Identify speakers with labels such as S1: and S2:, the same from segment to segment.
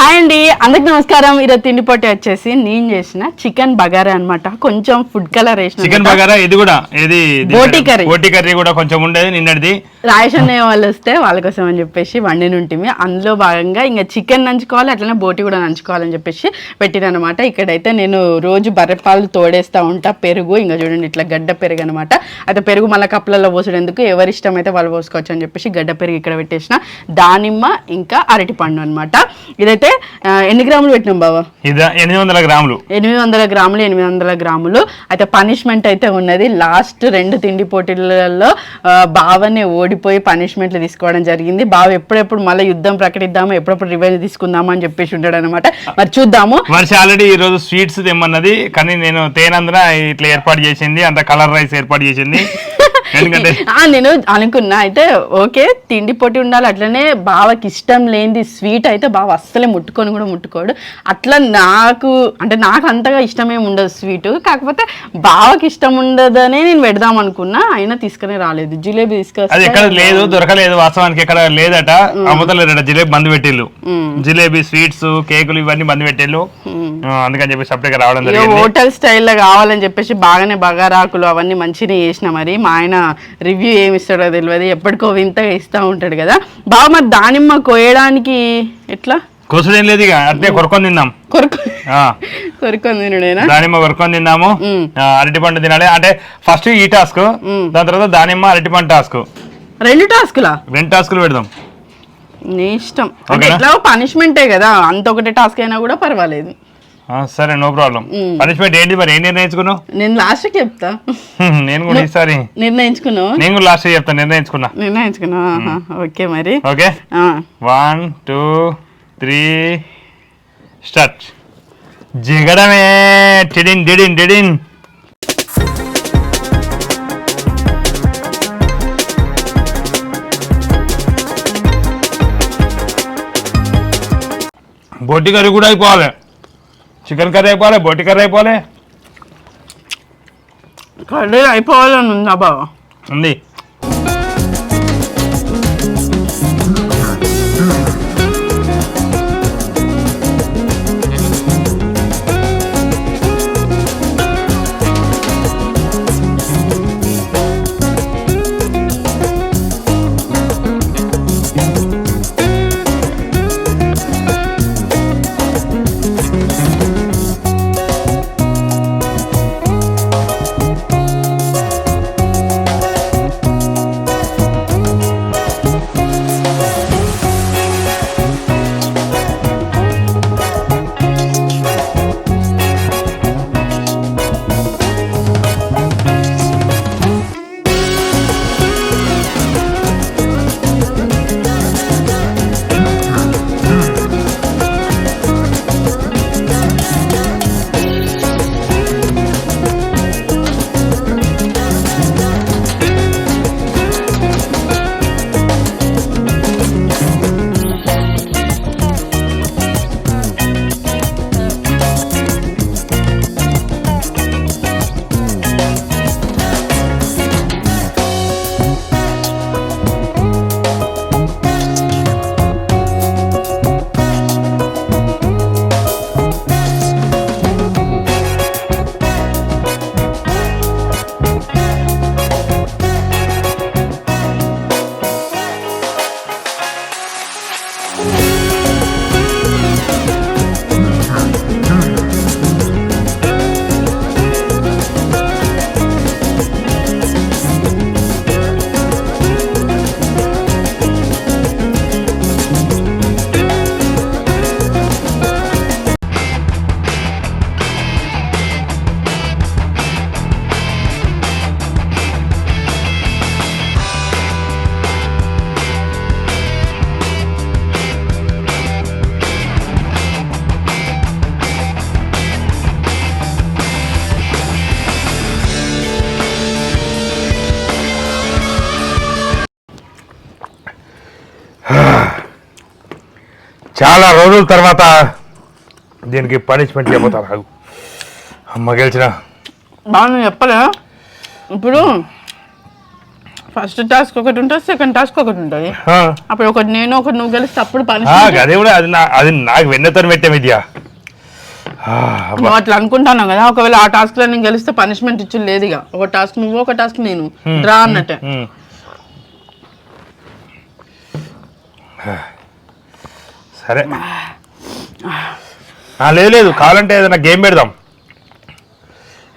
S1: Hi అండి అందరికి నమస్కారం. ఈరోజు తిండి పొట్టి వచ్చేసి నేను చేసిన చికెన్ బగారా అన్నమాట. కొంచెం ఫుడ్ కలర్ వేసిన
S2: చికెన్ బగారా ఇది కూడా ఇది
S1: బోటి కర్రీ.
S2: బోటి కర్రీ కూడా కొంచెం ఉండేది నిన్నటిది.
S1: రాయషన్ వాళ్ళు వస్తే వాళ్ళ కోసం అని చెప్పేసి వండిన ఉంటుంది అందులో భాగంగా ఇంకా చికెన్ నంచుకోవాలి అట్లనే బోటి కూడా నంచుకోవాలని చెప్పేసి పెట్టిననమాట ఇక్కడైతే నేను రోజు బర్రెపాలు తోడేస్తా ఉంటా. పెరుగు ఇంకా చూడండి ఇట్లా గడ్డ పెరుగు అనమాట అయితే పెరుగు మళ్ళీ కప్పులలో పోసేందుకు ఎవరి ఇష్టం అయితే వాళ్ళు పోసుకోవచ్చు అని చెప్పేసి గడ్డ పెరుగు ఇక్కడ పెట్టేసిన. దానిమ్మ ఇంకా అరటి పండు అనమాట ఇదైతే ఎన్ని గ్రాములు పెట్టినాం బాబా
S2: ఎనిమిది వందల గ్రాములు.
S1: ఎనిమిది వందల గ్రాములు ఎనిమిది వందల గ్రాములు. అయితే పనిష్మెంట్ అయితే ఉన్నది. లాస్ట్ రెండు తిండి పోటీలలో బావనే ఓడిపోయి పనిష్మెంట్లు తీసుకోవడం జరిగింది. బావ ఎప్పుడెప్పుడు మళ్ళీ యుద్ధం ప్రకటిద్దాము ఎప్పుడెప్పుడు రివెంజ్ తీసుకుందాము అని చెప్పేసి ఉంటాడు అనమాట మరి చూద్దాము.
S2: వర్ష ఆల్రెడీ ఈ రోజు స్వీట్స్ తెమ్మన్నది. కానీ నేను తేనందున ఇట్లా ఏర్పాటు చేసింది. అంత కలర్ రైస్ ఏర్పాటు చేసింది. ఎందుకంటే?
S1: నేను అనుకున్నా. అయితే ఓకే తిండి పొట్టి ఉండాలి అట్లనే బావకి ఇష్టం లేనిది స్వీట్ అయితే బావ అస్సలే ముట్టుకొని కూడా ముట్టుకోడు. అట్లా నాకు అంటే నాకు అంతగా ఇష్టమేమి ఉండదు స్వీట్. కాకపోతే బావకి ఇష్టం ఉండదనే నేను పెడదాం అనుకున్నా. అయినా తీసుకుని రాలేదు. జిలేబీ
S2: అది
S1: తీసుకొస్తే
S2: ఎక్కడ లేదు దొరకలేదు. వాస్తవానికి ఎక్కడ లేదట. అమ్ముతలేదట జిలేబీ బంద్ పెట్టిల్లు జిలేబీ స్వీట్స్ కేకులు ఇవన్నీ బంద్ పెట్టిల్లు ఆ, అందుకని చెప్పి సపరేట్ రావడం జరిగింది.
S1: హోటల్ స్టైల్లో కావాలని చెప్పేసి బాగానే బగారాకులు అవన్నీ మంచిగా చేసిన మరి. మా ఆయన రివ్యూ ఏమి ఇస్తాడో తెలియదు. ఎప్పటికో వింతగా ఇస్తూ ఉంటాడు కదా. బావ మరి దానిమ్మ కోయడానికి ఎట్లా?
S2: కూసుడేం లేదు ఇక. అట్లే కొరుకొని తిన్నాం.
S1: కొరుకొని తినడేనా?
S2: దానిమ్మ కొరుకొని తిన్నాము. అరటి పండు తినాలి. అంటే ఫస్ట్ ఈ టాస్క్ దాని తర్వాత దానిమ్మ అరటి పండు టాస్క్
S1: రెండు టాస్కులా
S2: రెండు టాస్కులు పెడదాం.
S1: నీ ఇష్టం. అంటే? ఎట్లా పనిష్మెంటే కదా. అంత ఒకటే టాస్క్ అయినా కూడా పర్వాలేదు.
S2: సరే నో ప్రాబ్లం పనిష్మెంట్ ఏంటి మరి? ఏం నిర్ణయించుకున్నావు?
S1: నేను లాస్ట్కి చెప్తా.
S2: నేను కూడా ఈసారి
S1: నిర్ణయించుకున్నావు?
S2: నేను కూడా లాస్ట్ చెప్తాను నిర్ణయించుకున్నా.
S1: నిర్ణయించుకున్నావు? ఆహా, ఓకే మరి.
S2: Okay? One two three start జిగడమే! టిడిన్ డిడిన్ డిడిన్ బొట్టి కర్రీ కూడా అయిపోవాలి. చికెన్ కర్రీ అయిపోవాలి బొట్టి కర్రీ అయిపోవాలి.
S1: కర్రీ అయిపోవాలని ఉందా బావ
S2: ఉంది. రోజుల తర్వాత దీనికి పనిష్మెంట్ చెప్పతారు. అమ్మ గెలిచిన.
S1: బాగా చెప్పలే ఇప్పుడు ఫస్ట్ టాస్క్ ఒకటి ఉంటుంది సెకండ్ టాస్క్ ఒకటి ఉంటుంది. అప్పుడు ఒకటి నేను ఒకటి నువ్వు గెలిస్తే అప్పుడు పని
S2: అదే కూడా అది నా అది నాకు వెన్నతో పెట్టే విద్య.
S1: నువ్వు అట్లా అనుకుంటున్నావు కదా? ఒకవేళ ఆ టాస్క్లో నేను గెలిస్తే పనిష్మెంట్ ఇచ్చి లేదు ఇక. ఒక టాస్క్ నువ్వు ఒక టాస్క్ నేను. డ్రా అన్నట్టే.
S2: సరే. లేదు లేదు. కావాలంటే ఏదైనా గేమ్ పెడదాం.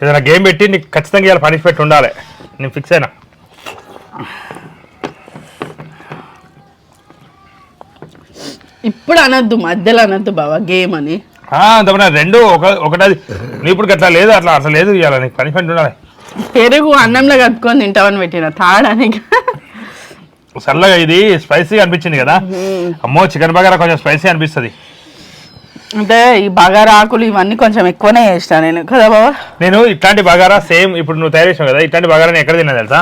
S2: ఏదైనా గేమ్ పెట్టి నీకు ఖచ్చితంగా ఇవాళ పనిష్మెంట్ ఉండాలి. నేను ఫిక్స్ అయినా.
S1: ఇప్పుడు అనొద్దు మధ్యలో అనొద్దు బావా గేమ్ అని.
S2: అంతమన్నా రెండు ఒక ఒకటది. నీ ఇప్పుడు అట్లా లేదు అట్లా అసలు లేదు ఇవాళ నీకు పనిష్మెంట్ ఉండాలి.
S1: పెరుగు అన్నంలో కలుపుకొని తింటామని పెట్టిన తాడానికి
S2: చల్లగా ఇది స్పైసీ అనిపించింది కదా. అమ్మో చికెన్ బగారా కొంచెం స్పైసీ అనిపిస్తుంది.
S1: అంటే ఈ బగారా ఆకులు ఇవన్నీ కొంచెం ఎక్కువనే చేస్తా నేను కదా బావా?
S2: నేను ఇట్లాంటి బగారా సేమ్ ఇప్పుడు నువ్వు తయారు చేసావు కదా ఇట్లాంటి బగారా ఎక్కడ తిన్నా తెలుసా?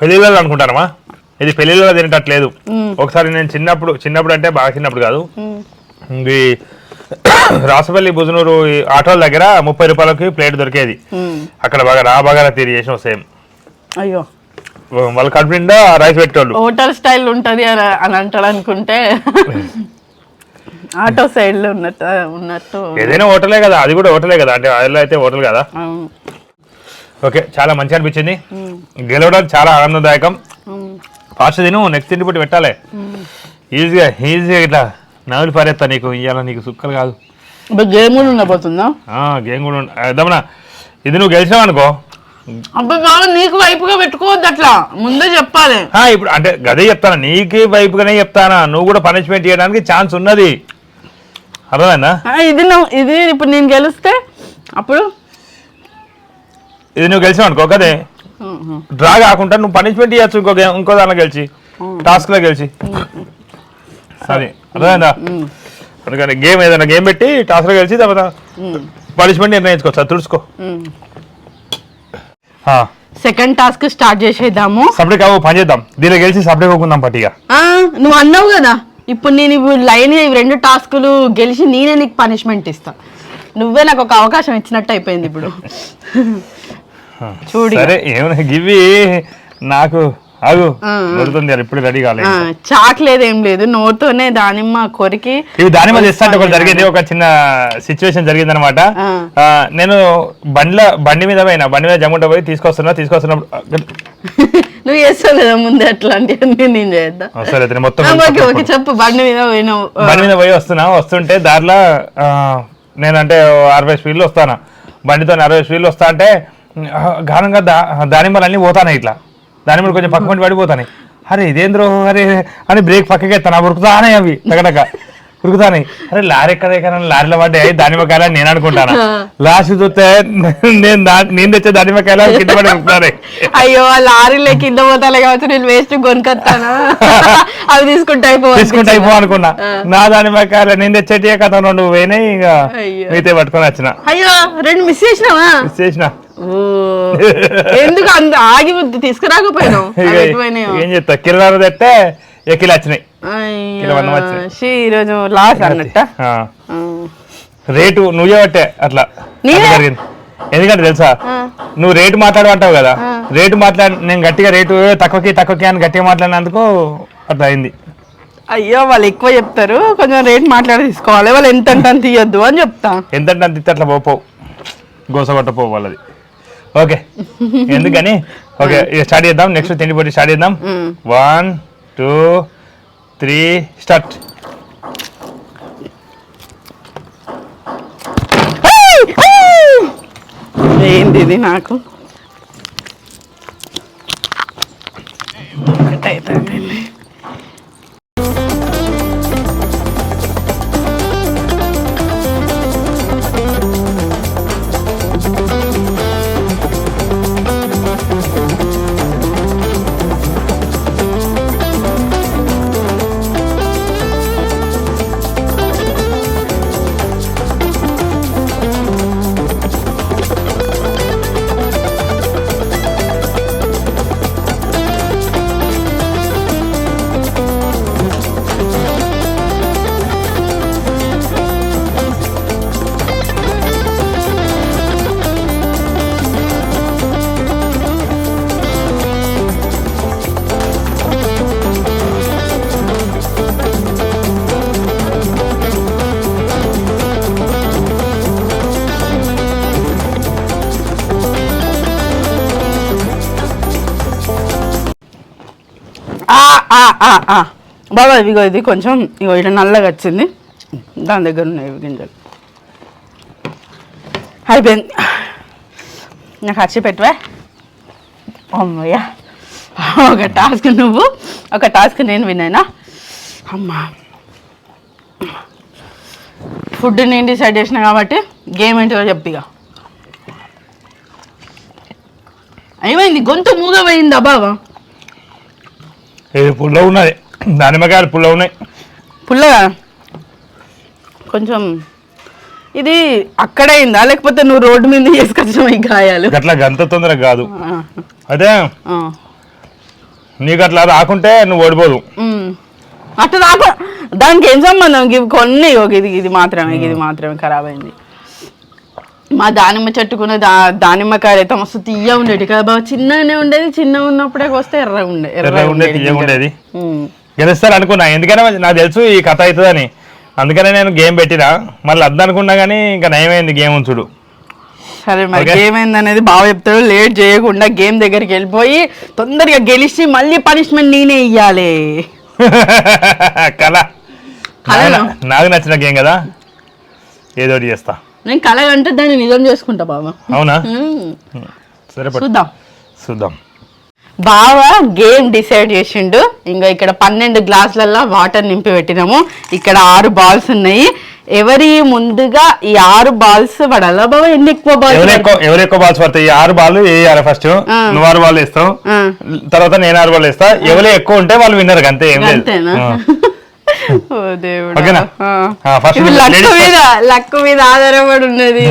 S2: పెళ్ళిళ్ళలో అనుకుంటానమ్మా. ఇది పెళ్ళిళ్ళలో తినేటట్లేదు. ఒకసారి నేను చిన్నప్పుడు చిన్నప్పుడు అంటే బాగా చిన్నప్పుడు కాదు. ఇది రాసపల్లి బుజనూరు ఆటోల దగ్గర ముప్పై రూపాయలకి ప్లేట్ దొరికేది. అక్కడ బాగా రా బాగా తీరి చేసాం సేమ్.
S1: అయ్యో.
S2: వాళ్ళ కడుపు నిండా రైస్ పెట్టేవాళ్ళు.
S1: హోటల్ స్టైల్ ఉంటది అని అని అంటాడు అనుకుంటే ఆటో సైడ్లో ఉన్నట్టు ఉన్నట్టు.
S2: ఏదైనా హోటలే కదా అది కూడా హోటలే కదా అంటే అదిలో అయితే హోటల్ కదా. ఓకే చాలా మంచి అనిపించింది. గెలవడం చాలా ఆనందదాయకం. ఫాస్ట్ తిను నెక్స్ట్ తిండి పుట్టి పెట్టాలి. ఈజీగా ఈజీగా ఇట్లా నవ్వులు పారేస్తా నీకు ఇవాళ నీకు సుక్కలు కాదు.
S1: గేమ్ కూడా ఉండబోతుందా?
S2: గేమ్ కూడా అర్థమనా ఇది నువ్వు గెలిచావు అనుకో
S1: అబ్బా బావ నీకు వైపుగా పెట్టుకోవద్దు అట్లా. ముందే చెప్పాలి.
S2: ఆ, ఇప్పుడు అంటే గదే చెప్తానా? నీకు వైపుగానే చెప్తానా? నువ్వు కూడా పనిష్మెంట్ చేయడానికి ఛాన్స్ ఉన్నది. అర్థమైందా?
S1: ఆ, ఇది నువ్వు ఇది ఇప్పుడు నేను గెలిస్తే అప్పుడు?
S2: ఇది నువ్వు గెలిచావు అనుకో కదే. డ్రా కాకుండా నువ్వు పనిష్మెంట్ ఇవ్వచ్చు ఇంకో ఇంకో దాంట్లో గెలిచి. టాస్క్లో గెలిచి. అది అర్థమైందా? అందుకని గేమ్ ఏదైనా గేమ్ పెట్టి టాస్క్లో గెలిచి తర్వాత పనిష్మెంట్ నిర్ణయించుకోవచ్చు అది తుడుచుకో.
S1: ఉమ్. సెకండ్ టాస్క్ స్టార్ట్ చేసేద్దాము.
S2: సపరేట్ కావు పని చేద్దాం. దీనిలో గెలిచి సపరేట్ పోకుందాం పట్టిగా.
S1: ఆ, నువ్వు అన్నావు కదా. ఇప్పుడు నేను ఇప్పుడు లైన్ రెండు టాస్కులు గెలిచి నేనే నీకు పనిష్మెంట్ ఇస్తా. నువ్వే నాకు ఒక అవకాశం ఇచ్చినట్టు అయిపోయింది ఇప్పుడు. చూడు.
S2: సరే ఏమైనా గివి నాకు ఆగు. దొరుకుతుంది ఇప్పుడు రెడీ కాలేదు
S1: చాక్ లేదు ఏం లేదు. నోరుతోనే దానిమ్మ కొరికి
S2: ఇవి దాని మీద ఇస్తా ఒక జరిగింది. ఒక చిన్న సిచ్యువేషన్ జరిగింది అనమాట. నేను బండ్ల బండి మీద పోయినా. బండి మీద జమ్ముంట పోయి తీసుకొస్తున్నా తీసుకొస్తున్నప్పుడు
S1: నువ్వు చేస్తావు కదా ముందే అట్లాంటివన్నీ నేను చేద్దా
S2: సరే అయితే మొత్తం
S1: చెప్పు. బండి మీద పోయినావు ఆ,
S2: బండి మీద పోయి వస్తున్నా. వస్తుంటే దారిలో నేనంటే అరవై స్పీడ్లో వస్తాను. బండితో అరవై స్పీడ్లో వస్తా అంటే ఘనంగా దా దానిమ్మలు అన్నీ పోతాను ఇట్లా. దానిమ్మలు కొంచెం పక్క పండి పడిపోతాయి అరే ఇదేంద్రో? అరే అని బ్రేక్ పక్కకి ఎత్తాను. ఉరుకుతానే అవి తగడక. ఉరుకుతానే. అరే లారీ ఎక్కడ ఎక్కడ లారీలో పడ్డాయి. దానిమ్మకాయలు అని నేను అనుకుంటాను? లాస్ట్ చూస్తే నేను నేను తెచ్చే దానిమ్మకాయలు కింద పడి ఉరుకుతానే.
S1: అయ్యో ఆ లారీలో కింద పోతాలే కావచ్చు నేను వేస్ట్ కొనుకొస్తాను అవి తీసుకుంటే
S2: తీసుకుంటే అయిపో అనుకున్నా. నా దానిమ్మకాయలు నేను తెచ్చేటి కథ రెండు పోయినాయి ఇక. మీతో పట్టుకొని వచ్చిన.
S1: అయ్యో రెండు మిస్ చేసినావా?
S2: చేసిన.
S1: ఓ ఎందుకు అంత ఆగి తీసుకురాకపోయినావు?
S2: ఏం చెప్తా కిలోన్నర తెస్తే ఎక్కిలు వచ్చినాయి?
S1: ఈరోజు లాస్ అన్నట్ట.
S2: రేటు నువ్వే పట్టే అట్లా. జరిగింది. ఎందుకంటే తెలుసా? నువ్వు రేటు మాట్లాడమంటావు కదా? రేటు మాట్లాడి నేను గట్టిగా రేటు "ఏ, తక్కువకి తక్కువకి అని గట్టిగా మాట్లాడినందుకు అట్లా అయింది
S1: అయ్యో వాళ్ళు ఎక్కువ చెప్తారు. కొంచెం రేట్ మాట్లాడి తీసుకోవాలి. వాళ్ళు ఎంత అంటే అంత తీయొద్దు అని చెప్తా.
S2: ఎంతంటే అంత ఇస్తే అట్లా పోపోవు గోసగొట్టపోవు వాళ్ళది. ఓకే. ఎందుకని? ఓకే ఇక స్టార్ట్ చేద్దాం. నెక్స్ట్ తిండి పోటీ స్టార్ట్ చేద్దాం. వన్ టూ త్రీ స్టార్ట్
S1: ఏంది ఇది నాకు? బాబా ఇదిగో ఇది కొంచెం ఇగో ఇట్లా నల్లగా వచ్చింది. దాని దగ్గర ఉన్నాయి ఇవి గింజలు. అయిపోయింది. నాకు అచ్చి పెట్టవా. అమ్మయ్యా. ఒక టాస్క్ నువ్వు ఒక టాస్క్ నేను విన్నాయినా అమ్మా. ఫుడ్ నేను డిసైడ్ చేసిన కాబట్టి గేమ్ ఏంటో చెప్పిగా ఏమైంది? గొంతు మూగపోయిందా బాబా
S2: ఇది పుల్ల ఉన్నది. దానిమ్మకాయలు పుల్ల ఉన్నాయి.
S1: పుల్లగా? కొంచెం ఇది అక్కడే అయిందా? లేకపోతే నువ్వు రోడ్డు మీద చేసుకొచ్చిన ఈ గాయాలు?
S2: గట్లా గంత తొందరగా కాదు.
S1: ఆ.
S2: నీకు అట్లా రాకుంటే నువ్వు ఓడిపోదు.
S1: అట్లా రాక దానికి ఏం సంబంధం? ఇవి కొన్ని ఇది ఇది మాత్రమే ఇది మాత్రమే ఖరాబ్ అయింది. మా దానిమ్మ చెట్టుకున్న దా దానిమ్మకాయలు అయితే మస్తు తీయ ఉండేది కదా బాబా చిన్నగానే ఉండేది చిన్నగా ఉన్నప్పుడే వస్తే ఎర్రగా ఉండే
S2: ఎర్ర ఉండేది తీయగా ఉండేది. గెలుస్తారు అనుకున్నా ఎందుకైనా నాకు తెలుసు ఈ కథ అవుతుందని. అందుకనే నేను గేమ్ పెట్టినా. మళ్ళీ అద్దు అనుకున్నా కానీ ఇంకా నయమైంది గేమ్ ఉంచుడు
S1: సరే మరి. గేమ్ ఏందనేది బాగా చెప్తాడు. లేట్ చేయకుండా గేమ్ దగ్గరికి వెళ్ళిపోయి తొందరగా గెలిచి మళ్ళీ పనిష్మెంట్ నేనే ఇయ్యాలి.
S2: కళ? నాకు- నచ్చిన గేమ్ కదా. ఏదో చేస్తా.
S1: నేను కళ అంటే దాన్ని నిజం చేసుకుంటా బాబా
S2: అవునా. సరే.
S1: చూద్దాం.
S2: చూద్దాం.
S1: బాగా గేమ్ డిసైడ్ చేసిండు. ఇంకా ఇక్కడ పన్నెండు గ్లాసులలో వాటర్ నింపి పెట్టినాము. ఇక్కడ ఆరు బాల్స్ ఉన్నాయి. ఎవరి ముందుగా ఈ ఆరు బాల్స్ పడాలా బాబా ఎన్ని ఎక్కువ బాల్స్
S2: ఎవరు ఎక్కువ బాల్స్ పడతాయి? ఆరు బాల్ వేయాలి ఫస్ట్. నువ్వు ఆరు బాల్ వేస్తావు. తర్వాత నేను ఆరు బాల్ వేస్తా. ఎవరు ఎక్కువ ఉంటే వాళ్ళు విన్నర్ అంతే ఏం లేదు. ఓకేనా?
S1: లక్ మీద లక్ మీద ఆధారపడి ఉన్నది.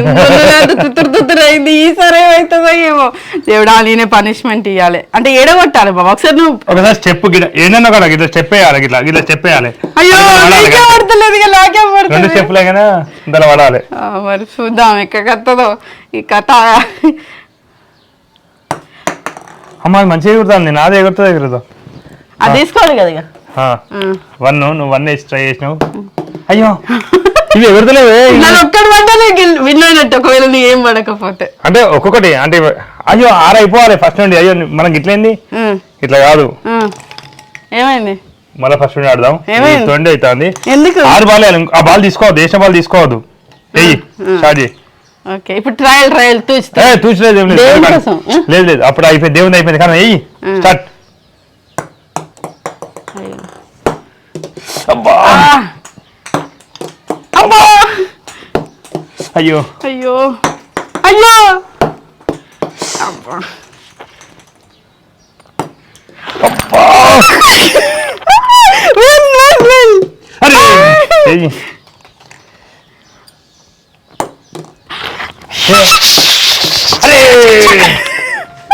S1: తుత్తురు తుత్తురు అయింది ఈసారి ఏమవుతుందో ఏమో. దేవుడా నేనే పనిష్మెంట్ ఇవ్వాలి అంటే ఏడగొట్టాలి బాబా. ఒకసారి నువ్వు
S2: ఒకసారి చెప్పు గిట్ల ఏంటన్నా కూడా గిట్ల చెప్పేయాలి గిట్లా గిట్ల చెప్పేయాలి
S1: అయ్యో నీకే
S2: కదా.
S1: పడతలేదు ఇక నాకే
S2: రెండు
S1: పడుతుంది
S2: స్టెప్పులే కానీ ఇంతలో పడాలి.
S1: ఆ, మరి చూద్దాం ఎక్కడ కత్తదో. ఈ కథ.
S2: అమ్మ అది మంచిగా ఎగురుతుంది నాదే ఎగురుతుంది ఎగురుతా
S1: అది తీసుకోవాలి కదా ఇక.
S2: వన్ నువ్వు వన్ వేసి ట్రై చేసినావు. అయ్యో. ఇవి
S1: నన్ను ఒక్కడు విన్ అయినట్టు ఒకవేళ నీ ఏం పడకపోతే.
S2: అంటే ఒక్కొక్కటి అంటే అయ్యో ఆరు అయిపోవాలి ఫస్ట్ నుండి. అయ్యో మనం గిట్లేంది
S1: ఉం,
S2: ఇట్లా కాదు.
S1: ఏమైంది?
S2: మళ్ళీ ఫస్ట్ నుండి ఆడదాం? తొండి అవుతుంది
S1: ఎందుకు?
S2: ఆరు బాల్. ఆ బాల్ తీసుకోవద్దు దేశ బాల్ తీసుకోవద్దు. వెయ్యి స్టార్ట్ చేయి.
S1: ఓకే ఇప్పుడు ట్రయల్ ట్రయల్
S2: చూసలేదు ఏం లేదు? లేదు లేదు అప్పుడు అయిపోయింది దేవుని అయిపోయింది. కానీ వెయ్యి స్టార్ట్. అబ్బా.
S1: అబ్బా.
S2: అయ్యో.
S1: అయ్యో. అయ్యో. అబ్బా. Win.
S2: అరే.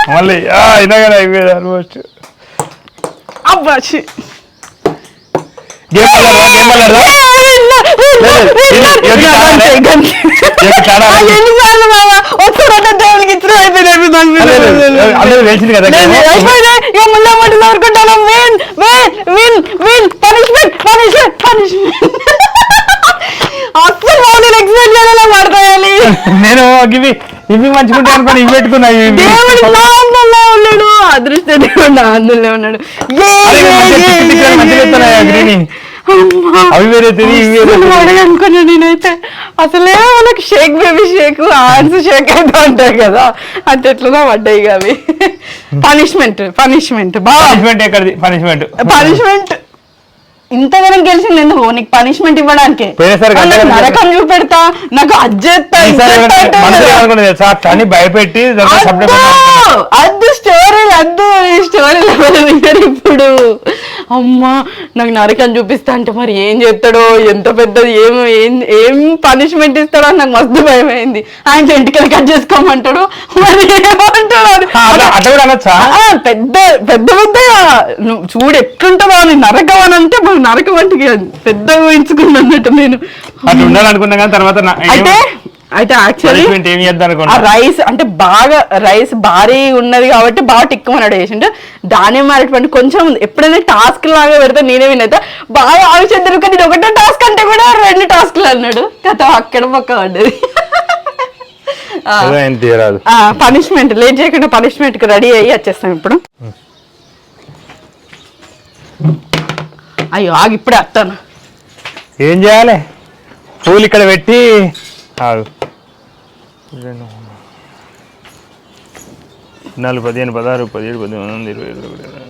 S2: మళ్ళీ. అయినా కానీ అయిపోయేది ఆల్మోస్ట్
S1: అబ్బా ఛీ.
S2: గేమ్ ఆడదా గేమ్ ఆడదా లేదు, ఇది- ఇది చాలా ఇది చాలా
S1: ఆ, ఎన్నిసార్లు? ఒక్కడొక్క దేవునికి ఇచ్చిన అయిపోయినాయి. ఇక ముందు అమ్మటి కోరుకుంటాను win win win win punishment punishment punishment అస్సలు మౌని ఎక్స్పెక్ట్ చేయాలి పడతాయాలి
S2: నేను ఇవి ఇవి మంచిగుంటే అనుకుని ఇవి పెట్టుకున్నా
S1: దేవుడు అదృష్ట దేవుడు నా అందులో ఉన్నాడు. ఏ,
S2: అరే, ఇవి
S1: ఏ,
S2: మంచిగా
S1: ఏ,
S2: టిక్ టిక్ అని
S1: ఏ,
S2: మంచిగా
S1: ఏ,
S2: ఎత్తున్నాయి,
S1: ఏ,
S2: గ్రీని.
S1: అమ్మా.
S2: అవి వేరే తిరిగి ఇవి వేరే
S1: అసలు
S2: తిరిగి.
S1: వాడే అనుకున్నా నేనైతే. అసలే మనకు షేక్ బేబీ షేక్ ఆన్స్ షేక్ అయితే ఉంటాయి కదా. అంటే ఎట్లనో పడ్డాయి ఇక అవి. పనిష్మెంట్ పనిష్మెంట్ బాగా
S2: పనిష్మెంట్ ఎక్కడిది? పనిష్మెంట్
S1: పనిష్మెంట్ ఇంతగానం గెలిచింది ఎందుకు? నీకు పనిష్మెంట్ ఇవ్వడానికి. నరకం చూపెడతా నాకు అజ్జెత్తా ఇజ్జెత్తా అంటే
S2: మనసులో అనుకునేది సార్ కానీ భయపెట్టి
S1: అద్దు! స్టోరీ అద్దు! స్టోరీ ఇప్పుడు. అమ్మా నాకు నరకం చూపిస్తా అంటే మరి ఏం చేస్తాడో ఎంత పెద్దది ఏం ఏం ఏం పనిష్మెంట్ ఇస్తాడో నాకు మస్తు భయం అయింది ఆయన ఎంటికలు కట్ చేసుకోమంటాడు. మరి ఏమంటాడు పెద్ద పెద్ద నువ్వు చూడు ఎట్లుంటుందో అని నరకం అని అంటే నరకం అంటే ఊహించుకుని అన్నట్టు నేను.
S2: అట్లా ఉండాలనుకున్నా కానీ తర్వాత ఏం-
S1: అయితే యాక్చువల్లీ ఆ రైస్ అంటే బాగా రైస్ భారీ ఉన్నది కాబట్టి బాగా టిక్కుమన్నాడు వేసిండు దానిమ్మ అటువంటి కొంచెం ఎప్పుడైనా టాస్క్ లాగా పెడితే నేనే వినైతే బాగా ఆలోచన కానీ ఒకటే టాస్క్ అంటే కూడా రెండు టాస్క్లు అన్నాడు. కథ అక్కడ పక్క పడ్డది. పనిష్మెంట్ లేట్ చేయకుండా పనిష్మెంట్కి రెడీ అయ్యి వచ్చేస్తాం ఇప్పుడు. అయ్యో ఆగి ఇప్పుడే వస్తాను.
S2: ఏం చేయాలి? పూలు ఇక్కడ పెట్టి రెండు, నాలుగు పదిహేను పదహారు పదిహేడు పదిహేను వందల ఇరవై ఇరవై ఒకటి, ఇరవై.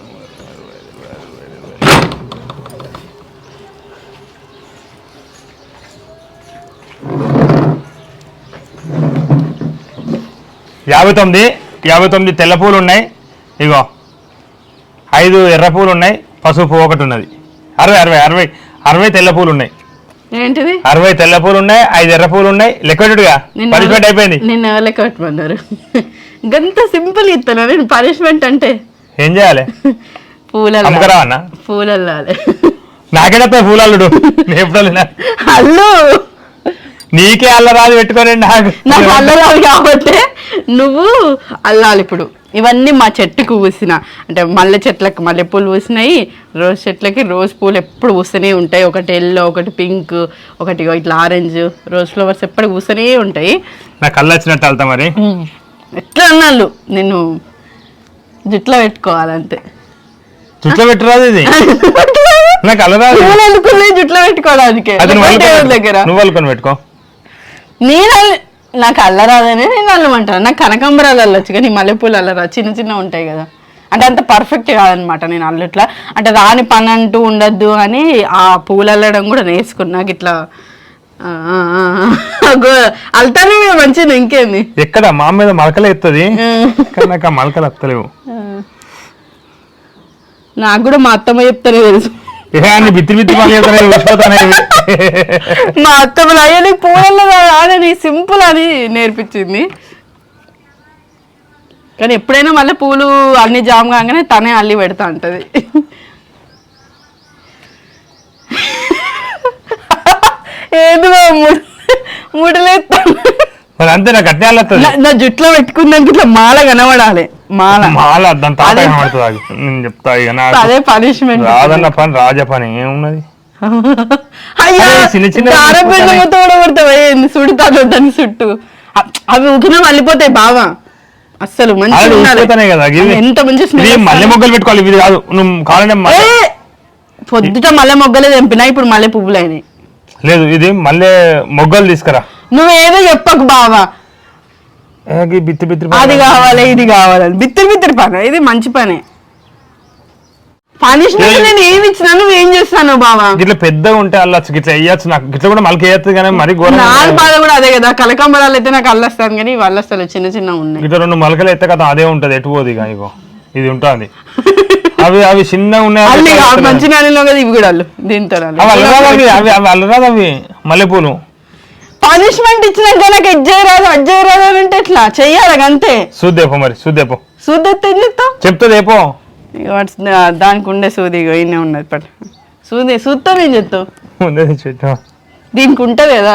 S2: యాభై తొమ్మిది యాభై తొమ్మిది తెల్ల పూలు ఉన్నాయి. ఇగో ఐదు ఎర్ర పూలు ఉన్నాయి. పసుపు ఒకటి ఉన్నది. అరవై అరవై అరవై అరవై తెల్ల పూలు ఉన్నాయి.
S1: ఏంటిది?
S2: అరవై తెల్ల పూలు ఉన్నాయి ఐదు ఎర్ర పూలు ఉన్నాయి. లెక్కడుగా పనిష్మెంట్ అయిపోయింది.
S1: నిన్న ఎవరు కట్టమన్నారు గంత సింపుల్ ఇస్తాను నేను పనిష్మెంట్ అంటే.
S2: ఏం చేయాలి? నాకేడతా పూలల్లుడు. నేను ఎప్పుడు వెళ్ళినా.
S1: అల్లు.
S2: నీకే అల్లరాదు పెట్టుకొని నాకు.
S1: నాకు అల్లరాలు కాబట్టి నువ్వు అల్లాలి ఇప్పుడు. ఇవన్నీ మా చెట్టుకు పూసిన. అంటే మల్లె చెట్లకు మల్లె పూలు పూసినాయి రోజ్ చెట్లకి రోజ్ పూలు ఎప్పుడు పూస్తూనే ఉంటాయి. ఒకటి ఎల్లో ఒకటి పింక్ ఒకటి ఇట్లా ఆరెంజ్ రోజ్ ఫ్లవర్స్ ఎప్పుడు పూస్తూనే ఉంటాయి.
S2: నా కళ్ళు వచ్చినట్టు వెళ్తా మరి.
S1: ఎట్లా అన్నాళ్ళు? నిన్ను జుట్లో పెట్టుకోవాలంతే.
S2: చుట్టూ పెట్టరాదు ఇది. నాకు అల్లరాదు
S1: పూలు ఎందుకున్నాయి జుట్లో పెట్టుకోవడానికి. దగ్గర.
S2: నువ్వు అల్లుకొని పెట్టుకో.
S1: నేను నాకు అల్లరాదనే నేను అల్లమంటాను. నాకు కనకాంబరాలు అల్లొచ్చు కానీ మల్లెపూలు అల్లరా చిన్న చిన్న ఉంటాయి కదా. అంటే అంత పర్ఫెక్ట్ కాదనమాట నేను అల్లుట్లా. అంటే రాని పని అంటూ ఉండద్దు అని ఆ పూలు అల్లడం కూడా నేర్చుకున్నాక ఇట్లా అల్తానే మంచిగా ఇంకేంది?
S2: ఎక్కడ? మా మీద మలకలు ఎత్తది. నాకు ఆ మలకలు ఎత్తలేవు
S1: నాకు కూడా మా అత్తమ్మ చెప్తానే తెలుసు.
S2: ఏ బిత్తి బిత్తి పని చేస్తానే ఊసిపోతానే
S1: మా అత్తమ్మలు అయ్యని నీకు సింపుల్ అని నేర్పించింది. కానీ ఎప్పుడైనా మళ్ళీ పూలు అన్ని జామ్ కాగానే తనే అల్లి పెడతా అంటది ఏదో ముడలేస్తా
S2: మరి అంతే నాకు అట్నే
S1: నా జుట్లో పెట్టుకున్నాక ఇట్లా మాల కనబడాలి. మాల.
S2: మాల దాని తాత. కనబడుతుంది. నేను చెప్తా ఇక నాకు
S1: అదే పనిష్మెంట్
S2: రాదన్న పని రాజ పని ఏమున్నది? చిన్న చిన్న
S1: కొడతావా? ఏంది సుడుతాడు దాని చుట్టూ అవి ఉకిన మళ్ళీపోతాయి బావా. అస్సలు. అవి ఎంత మంచి
S2: మల్లె మొగ్గలు పెట్టుకోవాలి ఇది కాదు. నువ్వు కావాలంటే
S1: పొద్దుట మల్లె మొగ్గలే తెంపినా ఇప్పుడు మల్లె పువ్వులు అయినాయి
S2: లేదు ఇది మల్లె మొగ్గలు తీసుకురా.
S1: నువ్వేదో చెప్పకు బావా.
S2: ఏ, బిత్తి బిత్తి.
S1: అది కావాలి ఇది కావాలి బిత్తిరి బిత్తిరి పని ఇది మంచి పని. పనిష్మెంట్ నేను ఏమి ఇచ్చినా నువ్వేం చేస్తాను బావా?
S2: గిట్ల పెద్దగా ఉంటే అల్లచ్చు గిట్ల వేయచ్చు నాకు. గిట్ల కూడా మలక వేయచ్చు కానీ మరి
S1: నాలుగు బాధ కూడా అదే కదా కలకంబరాలు అయితే నాకు అల్లస్తాను కానీ ఇవి అల్లస్తాను చిన్న చిన్న ఉన్నాయి.
S2: గిట్ల రెండు మలకలు ఎత్తే కదా అదే ఉంటది ఎటు పోదు ఇక ఇగో. ఇది ఉంటుంది. అవి అవి చిన్నగా ఉన్నాయి
S1: మంచి నాణ్యంలో కదా ఇవి కూడా దీంతో
S2: అవి అల్లరాదు అవి అవి అవి అల్లరాదు అవి మల్లెపూలు.
S1: పనిష్మెంట్ ఇచ్చినాక నాకు ఎడ్ చేయరాదు అడ్ చేయరాదు అని అంటే ఎట్లా? చెయ్యాలి అంతే
S2: చూద్దేపో మరి చూద్దేపో
S1: సూది ఎత్తావు?
S2: చెప్తుంది ఏపో.
S1: దానికి ఉండే సూది ఈయనే ఉన్నది పట్ సూది సూత్తో నేను చెప్తావు? దీనికి ఉంటుంది కదా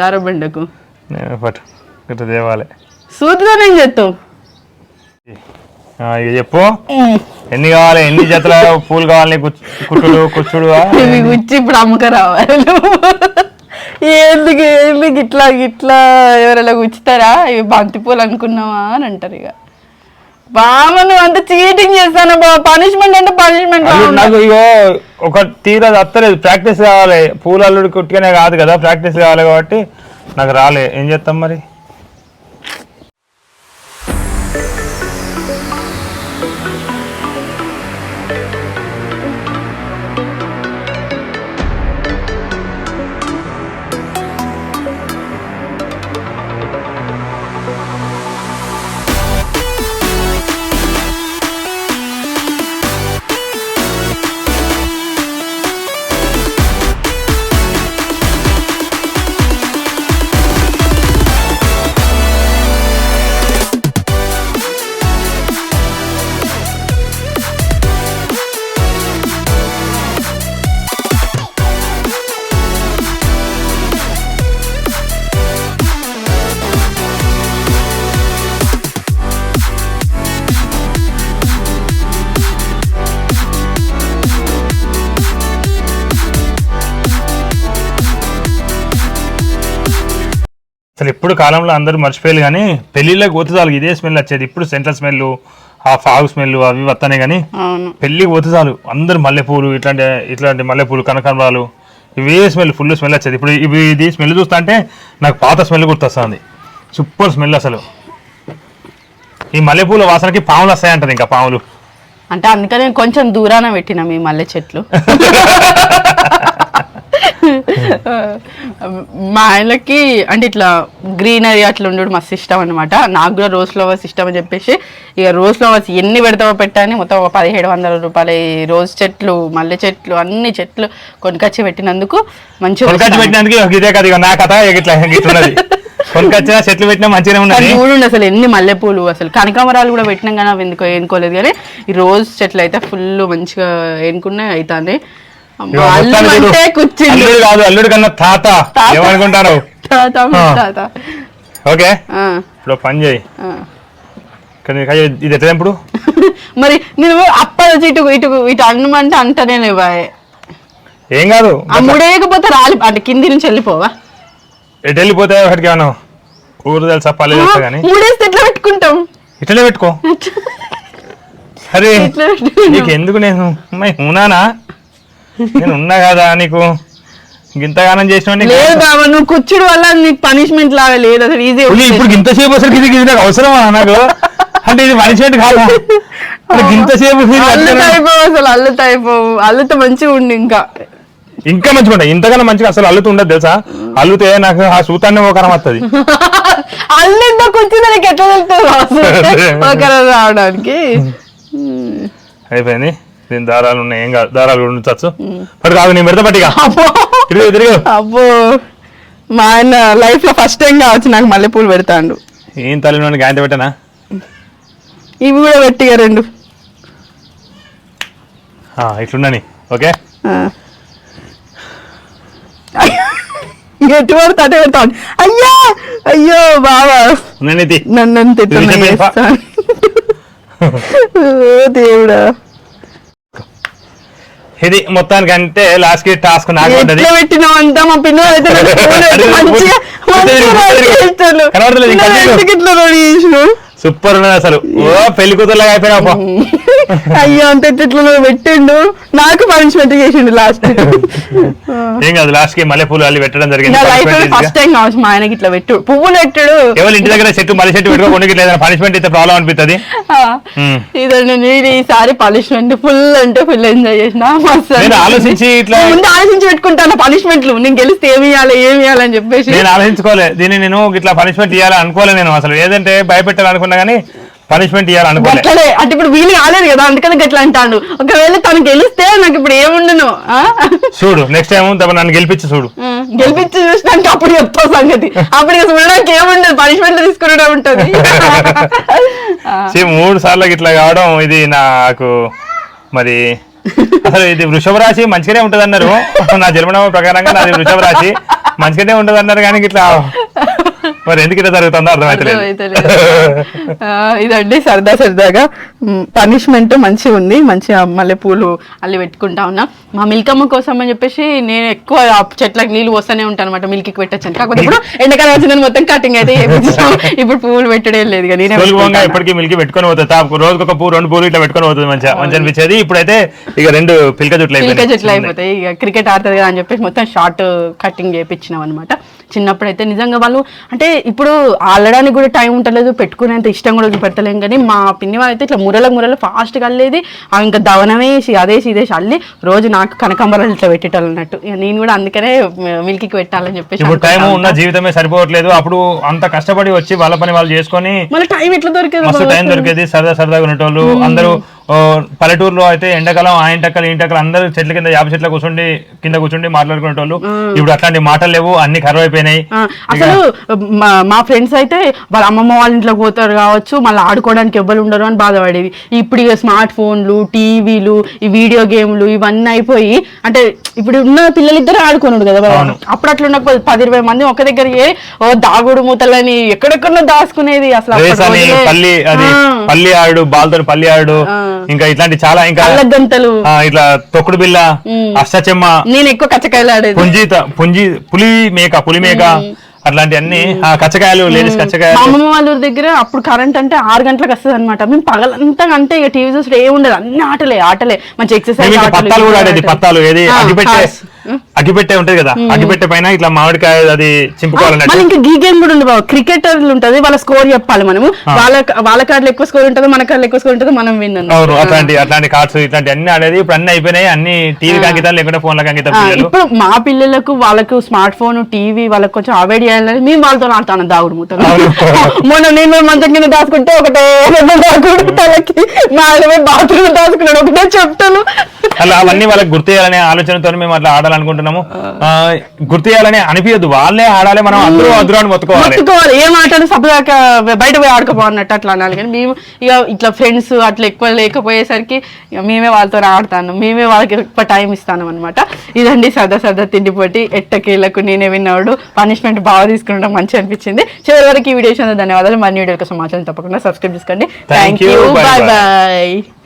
S1: దారబండకు.
S2: పట్టు తేవాలి
S1: సూదితో నేను చెప్తావు?
S2: ఇక చెప్పు. ఎన్ని కావాలి? ఎన్ని జతల పూలు కావాలి కుట్టుడు కుచ్చుడు
S1: గుచ్చి ఇప్పుడు అమ్మక రావాలి నువ్వు. ఎందుకు ఎందుకు ఇట్లా ఇట్లా ఎవరైనా గుచ్చుతారా? ఇవి బంతి పూలు అనుకున్నావా అని అంటారు ఇక. బామ్మ నువ్వు అంత చీటింగ్ చేస్తాను పనిష్మెంట్ అంటే పనిష్మెంట్
S2: నాకు ఇగో ఒక తీర అత్తలేదు ప్రాక్టీస్ కావాలి. పూలు అల్లుడు కుట్టుకనే కాదు కదా. ప్రాక్టీస్ కావాలి కాబట్టి నాకు రాలే. ఏం చేస్తాం మరి? కాలంలో అందరూ మర్చిపోయారు కానీ పెళ్ళిళ్ళకి పోతే చాలు. ఇదే స్మెల్ వచ్చేది. ఇప్పుడు సెంట్రల్ స్మెల్ ఆ ఫాగు స్మెల్ అవి వస్తానే కానీ పెళ్ళికి పోతే చాలు. అందరు మల్లెపూలు ఇట్లాంటి ఇట్లాంటి మల్లెపూలు కనకాంబరాలు ఇవే స్మెల్ ఫుల్ స్మెల్ వచ్చేది. ఇప్పుడు ఇవి ఇది స్మెల్ చూస్తా అంటే నాకు పాత స్మెల్ గుర్తొస్తుంది. సూపర్ స్మెల్ అసలు. ఈ మల్లెపూల వాసనకి పాములు వస్తాయంటారు ఇంకా పాములు.
S1: అంటే అందుకని కొంచెం దూరాన పెట్టిన మీ మల్లె చెట్లు. మా ఆయనకి అంటే ఇట్లా గ్రీనరీ అట్లా ఉండడు మస్తు ఇష్టం అనమాట నాకు కూడా రోజ్ ఫ్లవర్స్ ఇష్టం అని చెప్పేసి ఇక రోజ్ ఫ్లవర్స్ ఎన్ని పెడతావో పెట్టని మొత్తం ఒక పదిహేడు వందల రూపాయలు ఈ రోజ్ చెట్లు మల్లె చెట్లు అన్ని చెట్లు కొనుకొచ్చి పెట్టినందుకు మంచిగా
S2: కొనకచ్చిన చెట్లు పెట్టినా మంచిగానే ఉన్నది.
S1: చూడండి అసలు ఎన్ని మల్లెపూలు అసలు. కనకాంబరాలు కూడా పెట్టినాం కానీ అవి ఎందుకో ఏనుకోలేదు కానీ ఈ రోజ్ చెట్లు అయితే ఫుల్ మంచిగా ఏనుకున్నాయి కూర్చుంది.
S2: అల్లుడు కాదు అల్లుడు కన్నా తాత.
S1: తాత.
S2: ఏమనుకుంటారు?
S1: తాత
S2: ఓకే.
S1: ఆ,
S2: ఇప్పుడు ఒక పని చేయి.
S1: ఆ.
S2: కానీ ఇక ఇది ఎట్లా ఇప్పుడు
S1: మరి నేను అప్పటి ఇటు ఇటు ఇటు అన్నమంటే అంటనే
S2: ఏం కాదు.
S1: ఆ ముడేయకపోతే రాలి అంటే కింది నుంచి వెళ్ళిపోవా?
S2: ఎటు వెళ్ళిపోతే ఒకటికి ఏమన్నా ఊరు తెలుసా పల్లె తెలుసా కానీ
S1: ముడేస్తే ఎట్లా పెట్టుకుంటాం?
S2: ఇట్లనే పెట్టుకో. అరే నీకు ఎందుకు నేను? అమ్మాయి ఉన్నానా? నేను ఉన్నా కదా నీకు? ఇంతగానం చేసిన
S1: లేదు బాబా నువ్వు కూర్చుడు వల్ల నీకు పనిష్మెంట్ లాగా లేదు. అసలు ఈజీ
S2: ఇప్పుడు ఇంతసేపు అసలు ఇది ఇది నాకు అవసరమా నాకు? అంటే ఇది మనిషి కాదా? ఇంతసేపు
S1: అల్లుత అయిపోవు అసలు అల్లుత అయిపోవు అల్లుత మంచిగా ఉండి ఇంకా.
S2: ఇంకా మంచిగా ఉంటాయి. ఇంతకన్నా మంచిగా అసలు అల్లుతూ ఉండదు తెలుసా? అల్లుతే నాకు ఆ సూతాన్ని ఒకరం వస్తుంది
S1: అల్లు ఎంత కూర్చుంది నీకు ఎట్లా తెలుస్తుంది రావడానికి.
S2: అయిపోయింది. దీని దారాలు ఉన్నాయి. ఏం కాదు. దారాలు ఉంచచ్చు. పట్టు కాదు నేను పెడతా పట్టిగా
S1: అబ్బో.
S2: తిరుగు తిరుగు.
S1: అబ్బో. మా ఆయన లైఫ్లో ఫస్ట్ టైం కావచ్చు. నాకు మల్లెపూలు పెడతాండు.
S2: ఏం తల్లి గాయంత పెట్టానా?
S1: ఇవి కూడా పెట్టిగా రెండు.
S2: ఇట్లున్నాని ఓకే.
S1: ఎటు పడితే అటే పెడతాను అయ్యా! అయ్యో బావా! నన్ను ఓ దేవుడా!
S2: ఇది మొత్తానికి అంటే లాస్ట్కి టాస్క్ నాకు ఉంటది
S1: ఎట్లా పెట్టినావు అంతా? మా పిల్లలు?
S2: సూపర్ ఉన్నది అసలు. ఓ పెళ్ళి కూతురులాగా అయిపోయినా
S1: అయ్యో అంత ఎట్లా ఇట్లా పెట్టిండు. నాకు పనిష్మెంట్ చేసిండు లాస్ట్
S2: ఏం కాదు లాస్ట్కి మల్లె పూలు అల్లి పెట్టడం జరిగింది.
S1: నా లైఫ్లో
S2: Punishment
S1: ఫస్ట్. టైం కావచ్చు మా ఆయనకి ఇట్లా పెట్టు. పువ్వులు పెట్టుడు.
S2: ఎవరు ఇంటి దగ్గర చెట్టు మల్లె చెట్టు పెట్టుకో కొండకి లేదా పనిష్మెంట్ అయితే ప్రాబ్లం అనిపిస్తుంది.
S1: ఇదండి నేను ఈసారి పనిష్మెంట్ ఫుల్ అంటే ఫుల్ ఎంజాయ్ చేసిన. మస్తు.
S2: ఆలోచించి ఇట్లా
S1: ముందు ఆలోచించి పెట్టుకుంటాను పనిష్మెంట్లు నేను గెలిస్తే ఏమి ఇవ్వాలి ఏమి ఇవ్వాలని చెప్పేసి.
S2: నేను ఆలోచించుకోలే. దీన్ని నేను ఇట్లా పనిష్మెంట్ ఇవ్వాలని అనుకోలే నేను. అసలు ఏదంటే భయపెట్టాలనుకున్నా కానీ పనిష్మెంట్ ఇవ్వాలనుకోలే
S1: అట్లనే అంటే ఇప్పుడు వీలు కాలేదు కదా అందుకని గట్లా అంటాను ఒకవేళ తను గెలిస్తే నాకు ఇప్పుడు ఏముండును?
S2: చూడు నెక్స్ట్ టైం తప్ప నన్ను గెలిపించి చూడు.
S1: గెలిపించి చూసినాక అప్పుడు చెప్తా సంగతి. అప్పుడు చూడడానికి ఏముండదు పనిష్మెంట్ తీసుకునడం ఉంటది.
S2: మూడు సార్లు ఇట్లా కావడం ఇది నాకు మరి అసలు ఇది వృషభ రాశి మంచిగానే ఉంటది అన్నారు నా జన్మనామ ప్రకారంగా నాది వృషభ రాశి మంచిగానే ఉంటది అన్నారు కానీ ఇట్లా మరి ఎందుకు ఇట్లా జరుగుతుందో అర్థమైతలేదు.
S1: ఆ, ఇదండి సరదా సరదాగా. పనిష్మెంట్ మంచిగా ఉంది. మంచిగా మల్లె పూలు అల్లి పెట్టుకుంటా ఉన్నా. మా మిల్కమ్మ కోసం అని చెప్పేసి నేను ఎక్కువ చెట్లకు నీళ్ళు పోస్తూనే ఉంటాను అనమాట మిల్కి పెట్టచ్చు కాకపోతే ఇప్పుడు ఎండాకాలం వచ్చిందని మొత్తం కటింగ్ అయితే. ఇప్పుడు పువ్వులు పెట్టడే లేదు పెట్టుకుంటాను.
S2: ఇప్పటికీ మిల్కి పెట్టుకొని పోతుంది. రోజుకి ఒక పూ రెండు పూలు ఇట్లా పెట్టుకొని పోతుంది మంచిగా మంచి అనిపించేది. ఇప్పుడైతే ఇక రెండు పిల్క జుట్లు
S1: పిల్క. చెట్లు అయిపోతాయి. ఇక క్రికెట్ ఆడుతుంది కదా అని చెప్పేసి మొత్తం షార్ట్ కటింగ్ చేయించినాం అనమాట చిన్నప్పుడు అయితే నిజంగా వాళ్ళు అంటే ఇప్పుడు ఆడడానికి కూడా టైం ఉండలేదు పెట్టుకునేంత ఇష్టం కూడా పెట్టలేం కానీ మా పిన్ని అయితే ఇట్లా మురలకు మురలు ఫాస్ట్గా అల్లేది అవి ఇంకా దవనమేసి అదేసి ఇదేసి అల్లి రోజు నాకు కనకాంబరాలు ఇట్లా పెట్టేటాలు అన్నట్టు నేను కూడా అందుకనే మిల్కీకి పెట్టాలని చెప్పేసి
S2: ఇప్పుడు టైం ఉన్న. జీవితమే సరిపోవట్లేదు అప్పుడు అంత కష్టపడి వచ్చి వాళ్ళ పని వాళ్ళు చేసుకొని
S1: మళ్ళీ టైం ఎట్లా దొరికేది
S2: టైం? దొరికేది సరదా సరదాగా ఉండేటోళ్ళు అందరూ పల్లెటూరులో అయితే ఎండాకాలం ఆ ఇంటక్కలు ఇంటక్కలు అందరూ చెట్ల కింద యాప చెట్ల కూర్చుండి కింద కూర్చుండి మాట్లాడుకునేటోళ్ళు. ఇప్పుడు అట్లాంటి మాటలు లేవు అన్ని కరువు అయిపోయినాయి.
S1: అసలు మా- ఫ్రెండ్స్ అయితే వాళ్ళ అమ్మమ్మ వాళ్ళ ఇంట్లోకి పోతారు కావచ్చు మళ్ళీ ఆడుకోవడానికి ఎవ్వరు ఉండరు అని బాధపడేది. ఇప్పుడు ఇక స్మార్ట్ ఫోన్లు టీవీలు ఈ వీడియో గేమ్లు ఇవన్నీ అయిపోయి అంటే ఇప్పుడు ఉన్న పిల్లలిద్దరూ ఆడుకోనుడు కదా. అప్పుడు అట్లా ఉండకపోతే పది ఇరవై మంది ఒక దగ్గర ఓ దాగుడు మూతలని ఎక్కడెక్కడో దాచుకునేది అసలు.
S2: పల్లి అది పల్లి ఆడు బాల్తో పల్లి ఆడు ఇంకా ఇట్లాంటి చాలా ఇంకా ఆ, ఇట్లా తొక్కుడు బిల్ల అష్టచెమ్మ
S1: నేను ఎక్కువ కచ్చకాయలు
S2: పుంజి పుంజి పులి మేక పులి మేక అట్లాంటివన్నీ ఆ కచ్చకాయలు లేడీస్ కచ్చకాయలు.
S1: అమ్మమ్మ వాళ్ళ దగ్గర అప్పుడు కరెంట్ అంటే ఆరు గంటలకు వస్తుంది అనమాట మేము పగలంతా అంటే ఇక టీవీ చూస్తే ఏం ఉండదు అన్ని ఆటలే ఆటలే. మంచి ఎక్సర్సైజ్
S2: పత్తాలు కూడా ఆడేది పత్తాలు ఏది. అగ్గిపెట్టే ఉంటది కదా అగ్గిపెట్టే పైన ఇట్లా మామిడికాయ అది చింపుకోవాలన్నట్టు
S1: మళ్ళీ ఇంకా గీ గేమ్ కూడా ఉంది బాబు క్రికెటర్లు ఉంటది వాళ్ళ స్కోర్ చెప్పాలి మనము. వాళ్ళ వాళ్ళ కార్డులు ఎక్కువ స్కోర్ ఉంటుందో మన కార్డులు ఎక్కువ స్కోర్ ఉంటుందో మనం విన్
S2: అవును అట్లాంటి అట్లాంటి కార్డ్స్ ఇట్లాంటి అన్ని ఆడేది. ఇప్పుడు అన్ని అయిపోయినాయి అన్ని టీవీ అంకితాలు లేకుంటే ఫోన్లకు అంకితం పిల్లలు.
S1: ఇప్పుడు మా పిల్లలకు వాళ్ళకు స్మార్ట్ ఫోన్ టీవీ వాళ్ళకి కొంచెం అవాయిడ్ చేయాలని మేము వాళ్ళతో ఆడతాను దాగుడు మూతలు. మొన్న నేను మంచం కింద దాచుకుంటే ఒకటే దాగుడు తలకి నాలుగు బాత్రూమ్ దాచుకున్నాడు. ఒకటే చెప్తాను.
S2: అలా అవన్నీ వాళ్ళకి గుర్తు చేయాలనే ఆలోచనతో మేము అట్లా ఆడాలనుకుంటున్నాము ఆ, గుర్తు చేయాలని అనిపించదు వాళ్ళే ఆడాలి మనం అందరూ అందరూ అని మొత్తుకోవాలి
S1: మొత్తుకోవాలి. ఏం ఆటలు సపదాకా బయట పోయి ఆడుకోపోన్నట్టు అట్లా అనాలి. కానీ మేము ఇక ఇట్లా ఫ్రెండ్స్ అట్లా ఎక్కువ లేకపోయేసరికి మేమే వాళ్ళతో ఆడతాను మేమే వాళ్ళకి ఎక్కువ టైం ఇస్తాను అనమాట ఇదండి సరదా సరదా తిండి పోటీ. ఎట్టకేళ్ళకు నేనే విన్నాడు పనిష్మెంట్ బాగా తీసుకుంటాం మంచి అనిపించింది. చివరి వరకు ఈ వీడియో ధన్యవాదాలు. మరిన్ని వీడియో కోసం మాత్రం తప్పకుండా సబ్స్క్రైబ్ చేసుకోండి. థ్యాంక్. You bye. బాయ్